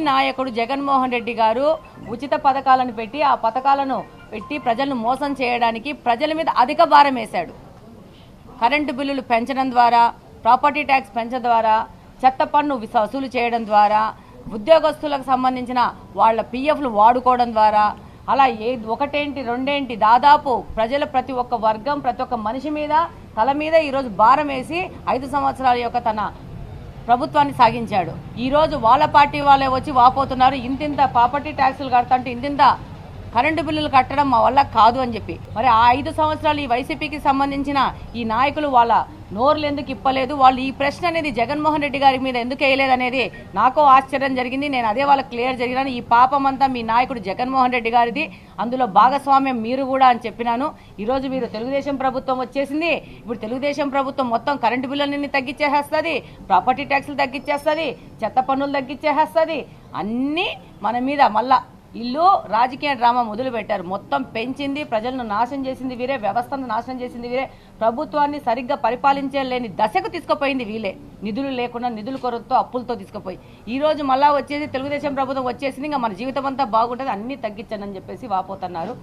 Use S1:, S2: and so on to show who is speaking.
S1: నాయకుడు జగన్మోహన్ రెడ్డి గారు ఉచిత పథకాలను పెట్టి ఆ పథకాలను పెట్టి ప్రజలను మోసం చేయడానికి ప్రజల మీద అధిక భారం వేశాడు. కరెంటు బిల్లులు పెంచడం ద్వారా ప్రాపర్టీ ట్యాక్స్ పెంచడం ద్వారా చెత్త పన్ను వసూలు చేయడం ద్వారా ఉద్యోగస్తులకు సంబంధించిన వాళ్ళ పిఎఫ్లు వాడుకోవడం ద్వారా అలా ఏ ఒకటేంటి రెండేంటి దాదాపు ప్రజల ప్రతి ఒక్క వర్గం ప్రతి ఒక్క మనిషి మీద తల మీద ఈరోజు భారం వేసి ఐదు సంవత్సరాల యొక్క తన ప్రభుత్వాన్ని సాగించాడు. ఈ రోజు వాళ్ళ పార్టీ వాళ్ళే వచ్చి వాపోతున్నారు. ఇంతింత ప్రాపర్టీ ట్యాక్సులు కడతంటే ఇంతింత కరెంటు బిల్లులు కట్టడం మా వల్ల కాదు అని చెప్పి. మరి ఆ ఐదు సంవత్సరాలు ఈ వైసీపీకి సంబంధించిన ఈ నాయకులు వాళ్ళ నోర్లు ఎందుకు ఇప్పలేదు? వాళ్ళు ఈ ప్రశ్న అనేది జగన్మోహన్ రెడ్డి గారి మీద ఎందుకు వేయలేదు అనేది నాకు ఆశ్చర్యం జరిగింది. నేను అదే వాళ్ళకి క్లియర్ జరిగినాను. ఈ పాపం అంతా మీ నాయకుడు జగన్మోహన్ రెడ్డి గారిది. అందులో భాగస్వామ్యం మీరు కూడా అని చెప్పినాను. ఈరోజు మీరు తెలుగుదేశం ప్రభుత్వం వచ్చేసింది. ఇప్పుడు తెలుగుదేశం ప్రభుత్వం మొత్తం కరెంటు బిల్లులన్నీ తగ్గించేసేస్తుంది ప్రాపర్టీ ట్యాక్సులు తగ్గించేస్తుంది చెత్త పన్నులు తగ్గించేసేస్తుంది అన్నీ మన మీద మళ్ళా ఇల్లు రాజకీయ డ్రామా మొదలు పెట్టారు మొత్తం పెంచింది ప్రజలను నాశనం చేసింది వీరే వ్యవస్థను నాశనం చేసింది వీరే. ప్రభుత్వాన్ని సరిగ్గా పరిపాలించలేని దశకు తీసుకుపోయింది వీలే నిధులు లేకుండా నిధుల కొరతతో అప్పులతో తీసుకుపోయి. ఈ రోజు మళ్ళా వచ్చేసి తెలుగుదేశం ప్రభుత్వం వచ్చేసింది ఇంకా మన జీవితం అంతా బాగుంటుంది అన్ని తగ్గించండి అని చెప్పేసి వాపోతున్నారు.